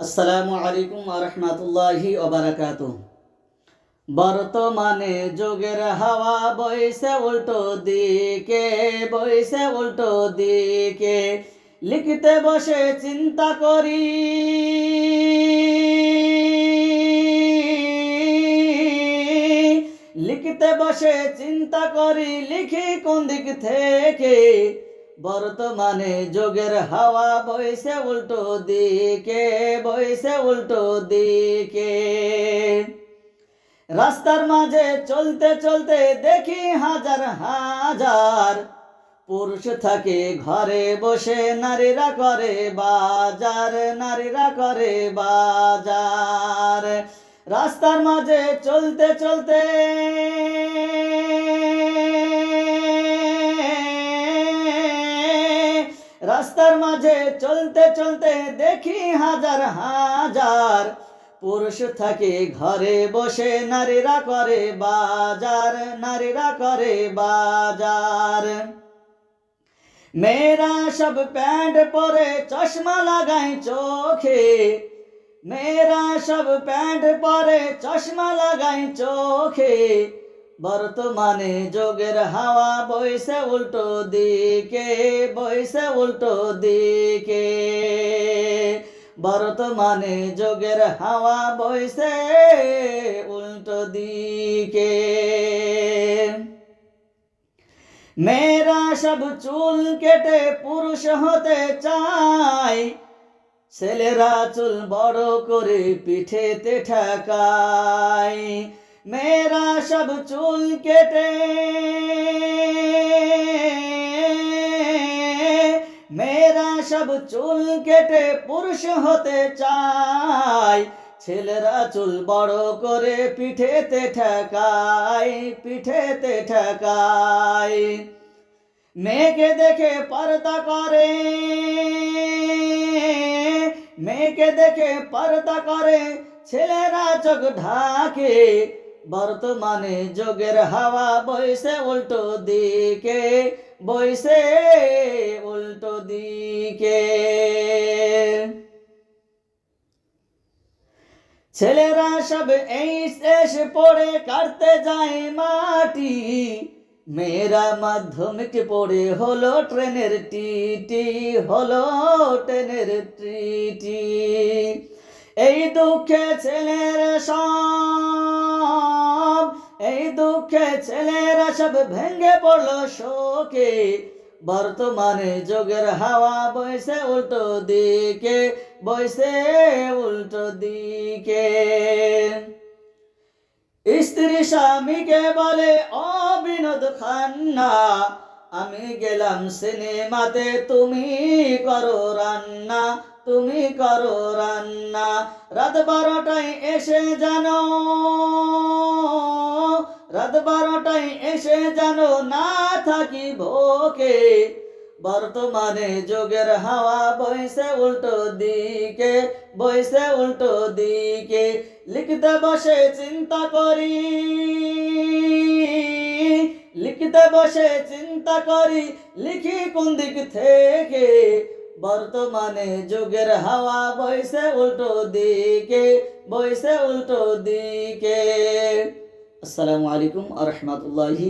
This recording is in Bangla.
আসসালামু আলাইকুম রহমতুল্লাহি ওবারাকাত বর্তমানে যোগের হাওয়া বইছে উল্টো দিকে, বইছে উল্টো দিকে। লিখতে বসে চিন্তা করি। লিখতে বসে চিন্তা করি, লিখি কোন দিক থেকে? বর্তমানে যোগের হাওয়া বইছে উল্টো দিকে, বইছে উল্টো দিকে। রাস্তার মাঝে চলতে চলতে দেখি হাজার হাজার পুরুষ থাকে ঘরে বসে, নারীরা করে বাজার, নারীরা করে বাজার। রাস্তার মাঝে চলতে চলতে রাস্তার মাঝে চলতে চলতে দেখি হাজার হাজার পুরুষ থাকে ঘরে বসে, নারীরা করে বাজার, নারীরা করে বাজার। মেয়েরা সব প্যান্ট পরে চশমা লাগাই চোখে, মেয়েরা সব প্যান্ট পরে চশমা লাগাই চোখে বর্তমানে যোগের হাওয়া বইসে উল্টো দিকে বইসে উল্টো দিকে। বর্তমানে যোগের হাওয়া বইসে উল্টো দিকে। মেয়েরা সব চুল কেটে পুরুষ হতে চায়, ছেলেরা চুল বড় করে পিঠেতে ঠাকায়। মেয়েরা সব চুল কেটে মেয়েরা সব চুল কেটে পুরুষ হতে চায় ছেলেরা চুল বড় করে পিঠেতে ঠেকায় পিঠেতে ঠেকায়। মেয়েকে দেখে পর্দা করে। মেয়েকে দেখে পর্দা করে, ছেলেরা চোখ ঢাকে। বর্তমানে যোগের হাওয়া, বইছে উল্টো দিকে, বইছে উল্টো দিকে। ছেলেরা সব এই শেষ পড়ে, কাটতে যায় মাটি। মেয়েরা মাধ্যমিক পড়ে, হলো ট্রেনের টিটি, হলো ট্রেনের টিটি। এই দুঃখে ছেলের সব এই দুঃখে ছেলেরা সব ভেঙে পড়ল শোকে। বর্তমানে যোগের হাওয়া বইছে উল্টো দিকে, বইছে উল্টো দিকে। স্ত্রী স্বামীকে বলে অবিনোদ খান্না, আমি গেলাম সিনেমাতে, তুমি করো রান্না। তুমি করো রান্না। রাত বারোটায় এসে জানো, রাত বারোটায় এসে জানো, না থাকি ভোকে বর্তমানে যোগের হাওয়া বইছে উল্টো দিকে, বইছে উল্টো দিকে। লিখতে বসে চিন্তা করি, লিখতে বসে চিন্তা করি, লিখি কোন দিক থেকে? বর্তমানে যুগের হাওয়া বইছে উল্টো দিকে বইছে উল্টো দিকে। আসসালামু আলাইকুম আ রহমতুল্লাহি